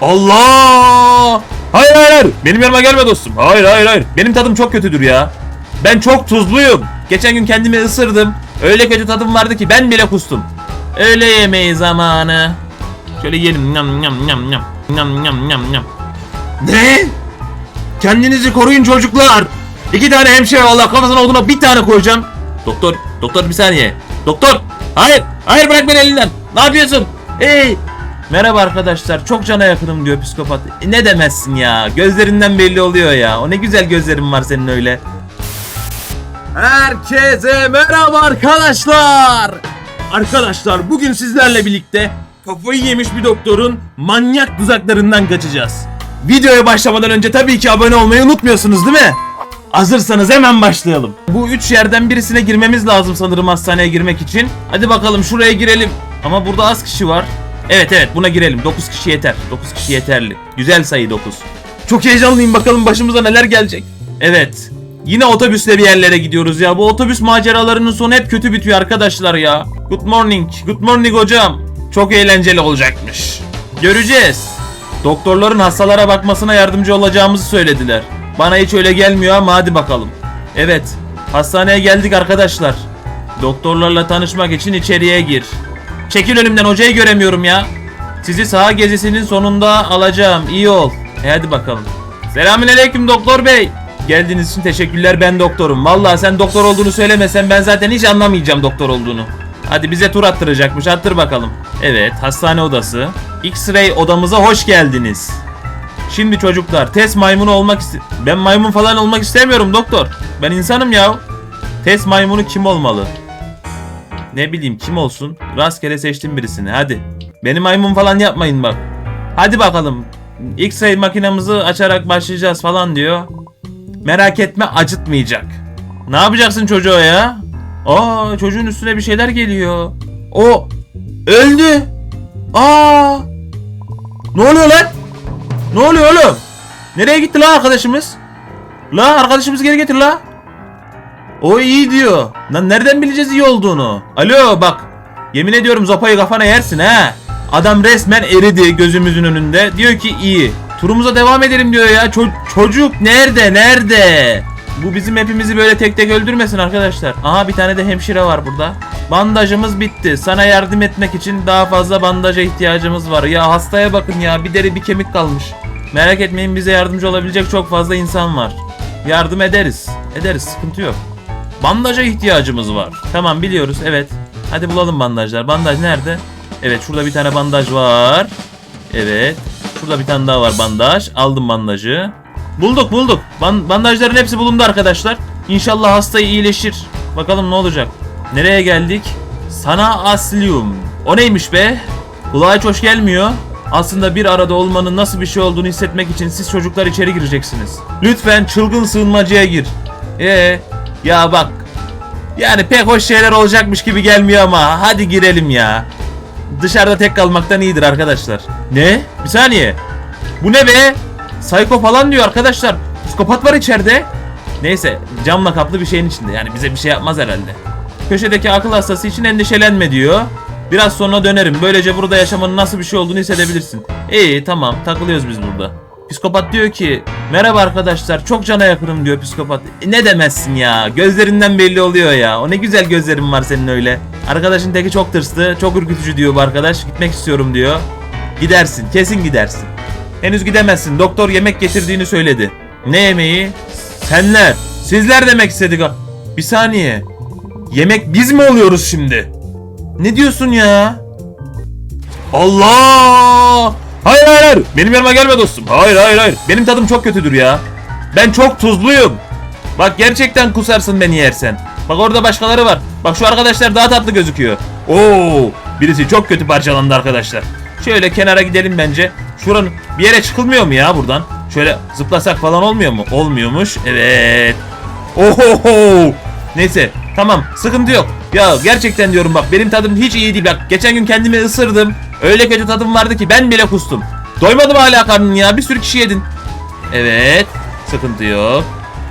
Allah! Hayır hayır hayır. Benim yanıma gelme dostum. Hayır hayır hayır. Benim tadım çok kötüdür ya. Ben çok tuzluyum. Geçen gün kendimi ısırdım. Öyle kötü tadım vardı ki ben bile kustum. Öğle yemeği zamanı. Şöyle yiyelim. Nyam nyam nyam nyam. Nyam nyam nyam nyam. Ne? Kendinizi koruyun çocuklar. İki tane hemşire Allah kafasına olduğuna bir tane koyacağım. Doktor, doktor bir saniye. Doktor, hayır, hayır bırak beni elinden. Ne yapıyorsun? Hey. Merhaba arkadaşlar, çok cana yakınım diyor psikopat. E, ne demezsin ya, gözlerinden belli oluyor ya. O ne güzel gözlerin var senin öyle. Herkese merhaba arkadaşlar. Arkadaşlar bugün sizlerle birlikte kafayı yemiş bir doktorun manyak tuzaklarından kaçacağız. Videoya başlamadan önce tabii ki abone olmayı unutmuyorsunuz değil mi? Hazırsanız hemen başlayalım. Bu üç yerden birisine girmemiz lazım sanırım hastaneye girmek için. Hadi bakalım şuraya girelim. Ama burada az kişi var. Evet evet buna girelim. 9 kişi yeter. 9 kişi yeterli. Güzel sayı 9. Çok heyecanlıyım bakalım başımıza neler gelecek. Evet. Yine otobüsle bir yerlere gidiyoruz ya. Bu otobüs maceralarının sonu hep kötü bitiyor arkadaşlar ya. Good morning. Good morning hocam. Çok eğlenceli olacakmış. Göreceğiz. Doktorların hastalara bakmasına yardımcı olacağımızı söylediler. Bana hiç öyle gelmiyor ama hadi bakalım. Evet. Hastaneye geldik arkadaşlar. Doktorlarla tanışmak için içeriye gir. Çekil önümden hocayı göremiyorum ya. Sizi saha gezisinin sonunda alacağım. İyi ol. E hadi bakalım. Selamünaleyküm doktor bey. Geldiğiniz için teşekkürler ben doktorum. Vallahi sen doktor olduğunu söylemesen ben zaten hiç anlamayacağım doktor olduğunu. Hadi bize tur attıracakmış attır bakalım. Evet hastane odası. X-ray odamıza hoş geldiniz. Şimdi çocuklar test maymunu olmak iste... Ben maymun falan olmak istemiyorum doktor. Ben insanım ya. Test maymunu kim olmalı? Ne bileyim kim olsun? Rastgele seçtim birisini hadi. Beni maymun falan yapmayın bak. Hadi bakalım. X-ray makinamızı açarak başlayacağız falan diyor. Merak etme acıtmayacak. Ne yapacaksın çocuğa ya? Aa çocuğun üstüne bir şeyler geliyor. O öldü. Aa! Ne oluyor lan? Ne oluyor oğlum? Nereye gitti la arkadaşımız? La arkadaşımızı geri getir la. O iyi diyor. Lan nereden bileceğiz iyi olduğunu? Alo bak. Yemin ediyorum zopayı kafana yersin ha. Adam resmen eridi gözümüzün önünde. Diyor ki iyi. Turumuza devam edelim diyor ya. Ço- çocuk nerede nerede? Bu bizim hepimizi böyle tek tek öldürmesin arkadaşlar. Aha bir tane de hemşire var burada. Bandajımız bitti. Sana yardım etmek için daha fazla bandaja ihtiyacımız var. Ya hastaya bakın ya bir deri bir kemik kalmış. Merak etmeyin bize yardımcı olabilecek çok fazla insan var. Yardım ederiz. Ederiz sıkıntı yok. Bandaja ihtiyacımız var. Tamam biliyoruz evet. Hadi bulalım bandajlar. Bandaj nerede? Evet şurada bir tane bandaj var. Evet. Şurada bir tane daha var bandaj. Aldım bandajı. Bulduk bulduk. Ban- bandajların hepsi bulundu arkadaşlar. İnşallah hasta iyileşir. Bakalım ne olacak. Nereye geldik? Sana aslium. O neymiş be? Kulağa hiç hoş gelmiyor. Aslında bir arada olmanın nasıl bir şey olduğunu hissetmek için siz çocuklar içeri gireceksiniz. Lütfen çılgın sığınmacıya gir. Ee, ya bak. Yani pek hoş şeyler olacakmış gibi gelmiyor ama hadi girelim ya. Dışarıda tek kalmaktan iyidir arkadaşlar. Ne? Bir saniye. Bu ne be? Psycho falan diyor arkadaşlar. Psikopat var içeride. Neyse camla kaplı bir şeyin içinde. Yani bize bir şey yapmaz herhalde. Köşedeki akıl hastası için endişelenme diyor. Biraz sonra dönerim. Böylece burada yaşamanın nasıl bir şey olduğunu hissedebilirsin. İyi tamam takılıyoruz biz burada. Psikopat diyor ki merhaba arkadaşlar çok cana yakınım diyor psikopat. E, ne demezsin ya gözlerinden belli oluyor ya. O ne güzel gözlerin var senin öyle. Arkadaşın teki çok tırstı çok ürkütücü diyor bu arkadaş. Gitmek istiyorum diyor. Gidersin kesin gidersin. Henüz gidemezsin doktor yemek getirdiğini söyledi. Ne yemeği? Senler. Sizler demek istedik. Bir saniye. Yemek biz mi oluyoruz şimdi? Ne diyorsun ya? Allah! Hayır hayır hayır. Benim yanıma gelme dostum. Hayır hayır hayır. Benim tadım çok kötüdür ya. Ben çok tuzluyum. Bak gerçekten kusarsın beni yersen. Bak orada başkaları var. Bak şu arkadaşlar daha tatlı gözüküyor. Oo! Birisi çok kötü parçalandı arkadaşlar. Şöyle kenara gidelim bence. Şuranın bir yere çıkılmıyor mu ya buradan? Şöyle zıplasak falan olmuyor mu? Olmuyormuş. Evet. Ohoho! Neyse tamam sıkıntı yok. Ya gerçekten diyorum bak benim tadım hiç iyi değil. Bak geçen gün kendimi ısırdım. Öyle kötü tadım vardı ki ben bile kustum. Doymadım hala karnın ya bir sürü kişi yedin. Evet sıkıntı yok.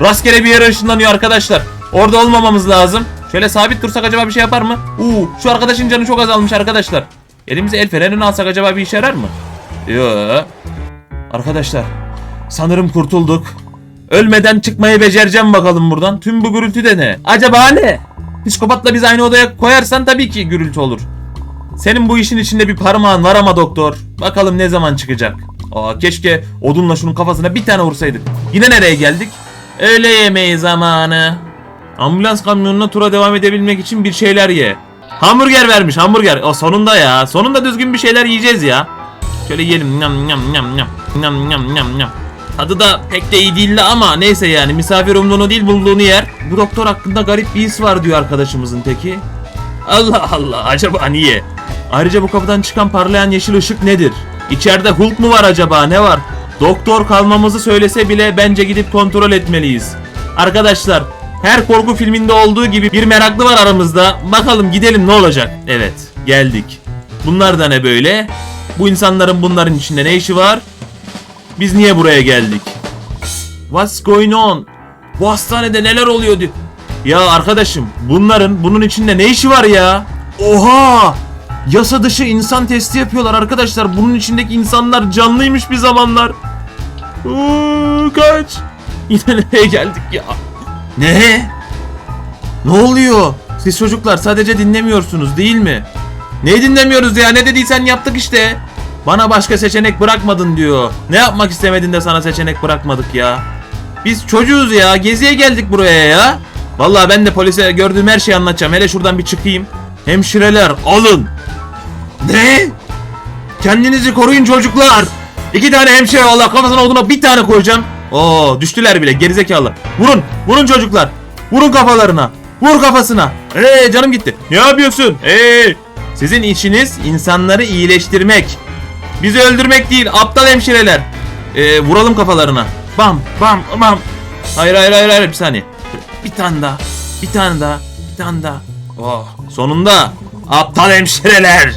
Rastgele bir yere ışınlanıyor arkadaşlar. Orada olmamamız lazım. Şöyle sabit dursak acaba bir şey yapar mı? Uuu şu arkadaşın canı çok azalmış arkadaşlar. Elimize el fenerini alsak acaba bir işe yarar mı? Yok. Arkadaşlar sanırım kurtulduk. Ölmeden çıkmayı becereceğim bakalım buradan. Tüm bu gürültü de ne? Acaba ne? Psikopatla biz aynı odaya koyarsan tabii ki gürültü olur. Senin bu işin içinde bir parmağın var ama doktor. Bakalım ne zaman çıkacak. Aa keşke odunla şunun kafasına bir tane vursaydık. Yine nereye geldik? Öğle yemeği zamanı. Ambulans kamyonuna tura devam edebilmek için bir şeyler ye. Hamburger vermiş hamburger. O sonunda ya. Sonunda düzgün bir şeyler yiyeceğiz ya. Şöyle yiyelim. Nyam nyam nyam nyam. Nyam nyam nyam nyam. Tadı da pek de iyi değildi ama neyse yani misafir umduğunu değil bulduğunu yer. Bu doktor hakkında garip bir his var diyor arkadaşımızın teki. Allah Allah acaba niye? Ayrıca bu kapıdan çıkan parlayan yeşil ışık nedir? İçeride Hulk mu var acaba ne var? Doktor kalmamızı söylese bile bence gidip kontrol etmeliyiz. Arkadaşlar her korku filminde olduğu gibi bir meraklı var aramızda. Bakalım gidelim ne olacak? Evet geldik. Bunlar da ne böyle? Bu insanların bunların içinde ne işi var? Biz niye buraya geldik? What's going on? Bu hastanede neler oluyor. Ya arkadaşım bunların bunun içinde ne işi var ya? Oha! Yasa dışı insan testi yapıyorlar arkadaşlar. Bunun içindeki insanlar canlıymış bir zamanlar. Uuu, kaç. Yine nereye geldik ya? Ne? Ne oluyor? Siz çocuklar sadece dinlemiyorsunuz değil mi? Neyi dinlemiyoruz ya? Ne dediysen yaptık işte. Bana başka seçenek bırakmadın diyor. Ne yapmak istemedin de sana seçenek bırakmadık ya. Biz çocuğuz ya. Geziye geldik buraya ya. Vallahi ben de polise gördüğüm her şeyi anlatacağım. Hele şuradan bir çıkayım. Hemşireler alın. Ne? Kendinizi koruyun çocuklar. İki tane hemşire Allah kafasına oduna bir tane koyacağım. Oo düştüler bile gerizekalı. Vurun. Vurun çocuklar. Vurun kafalarına. Vur kafasına. Eee canım gitti. Ne yapıyorsun? Eee. Sizin işiniz insanları iyileştirmek. Bizi öldürmek değil aptal hemşireler. Ee, vuralım kafalarına. Bam bam bam. Hayır hayır hayır hayır bir saniye. Bir tane daha. Bir tane daha. Bir tane daha. Oh sonunda. Aptal hemşireler.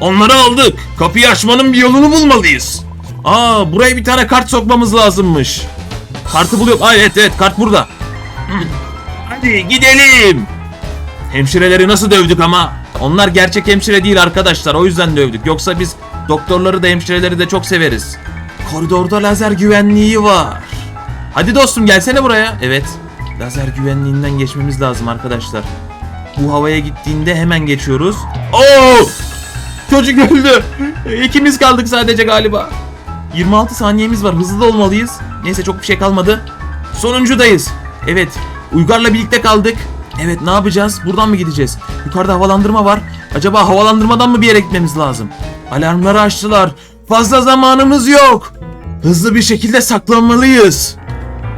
Onları aldık. Kapıyı açmanın bir yolunu bulmalıyız. Aa buraya bir tane kart sokmamız lazımmış. Kartı buluyorum. Ay evet evet kart burada. Hı. Hadi gidelim. Hemşireleri nasıl dövdük ama? Onlar gerçek hemşire değil arkadaşlar. O yüzden dövdük. Yoksa biz doktorları da hemşireleri de çok severiz. Koridorda lazer güvenliği var. Hadi dostum gelsene buraya. Evet. Lazer güvenliğinden geçmemiz lazım arkadaşlar. Bu havaya gittiğinde hemen geçiyoruz. Oo! Çocuk öldü. İkimiz kaldık sadece galiba. 26 saniyemiz var. Hızlı da olmalıyız. Neyse çok bir şey kalmadı. Sonuncudayız. Evet. Uygar'la birlikte kaldık. Evet ne yapacağız? Buradan mı gideceğiz? Yukarıda havalandırma var. Acaba havalandırmadan mı bir yere gitmemiz lazım? Alarmları açtılar. Fazla zamanımız yok. Hızlı bir şekilde saklanmalıyız.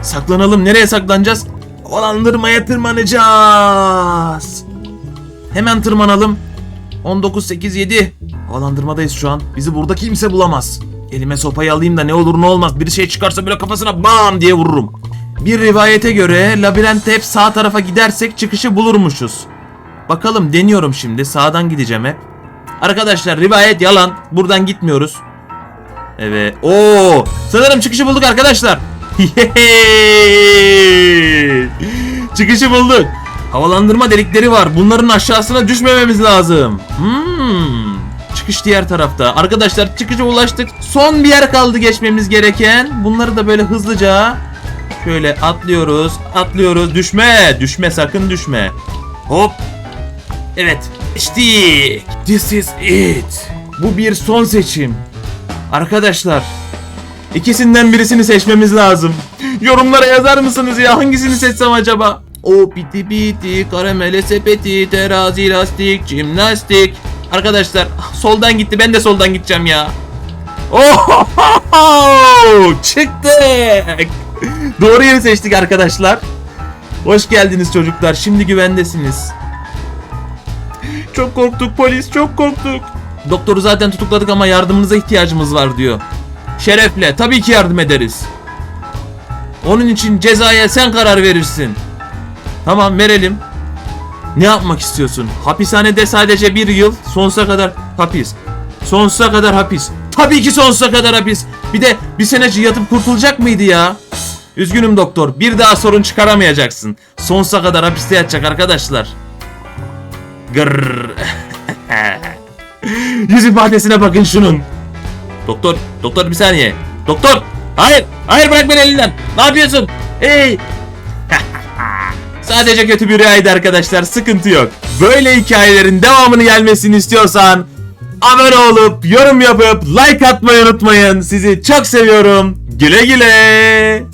Saklanalım. Nereye saklanacağız? Havalandırmaya tırmanacağız. Hemen tırmanalım. 19 8 7. Havalandırmadayız şu an. Bizi burada kimse bulamaz. Elime sopayı alayım da ne olur ne olmaz. Bir şey çıkarsa böyle kafasına bam diye vururum. Bir rivayete göre labirentte hep sağ tarafa gidersek çıkışı bulurmuşuz. Bakalım deniyorum şimdi. Sağdan gideceğim hep. Arkadaşlar rivayet yalan. Buradan gitmiyoruz. Evet. Oo! Sanırım çıkışı bulduk arkadaşlar. Çıkışı bulduk. Havalandırma delikleri var. Bunların aşağısına düşmememiz lazım. Hmm. Çıkış diğer tarafta. Arkadaşlar çıkışa ulaştık. Son bir yer kaldı geçmemiz gereken. Bunları da böyle hızlıca şöyle atlıyoruz. Atlıyoruz. Düşme. Düşme sakın düşme. Hop. Evet. İşte. This is it. Bu bir son seçim. Arkadaşlar. ikisinden birisini seçmemiz lazım. Yorumlara yazar mısınız ya? Hangisini seçsem acaba? O piti piti, karamele sepeti, terazi lastik, jimnastik. Arkadaşlar soldan gitti ben de soldan gideceğim ya. Oh, çıktık. Doğru yeri seçtik arkadaşlar. Hoş geldiniz çocuklar. Şimdi güvendesiniz. Çok korktuk polis, çok korktuk. Doktoru zaten tutukladık ama yardımınıza ihtiyacımız var diyor. Şerefle, tabii ki yardım ederiz. Onun için cezaya sen karar verirsin. Tamam verelim. Ne yapmak istiyorsun? Hapishanede sadece bir yıl, sonsuza kadar hapis. Sonsuza kadar hapis. Tabii ki sonsuza kadar hapis. Bir de bir seneci yatıp kurtulacak mıydı ya? Üzgünüm doktor. Bir daha sorun çıkaramayacaksın. Sonsuza kadar hapiste yatacak arkadaşlar. Gırr. Yüz ifadesine bakın şunun. Doktor, doktor bir saniye. Doktor! Hayır! Hayır bırak beni elinden! Ne yapıyorsun? Hey! Sadece kötü bir rüyaydı arkadaşlar. Sıkıntı yok. Böyle hikayelerin devamını gelmesini istiyorsan abone olup yorum yapıp like atmayı unutmayın. Sizi çok seviyorum. Güle güle.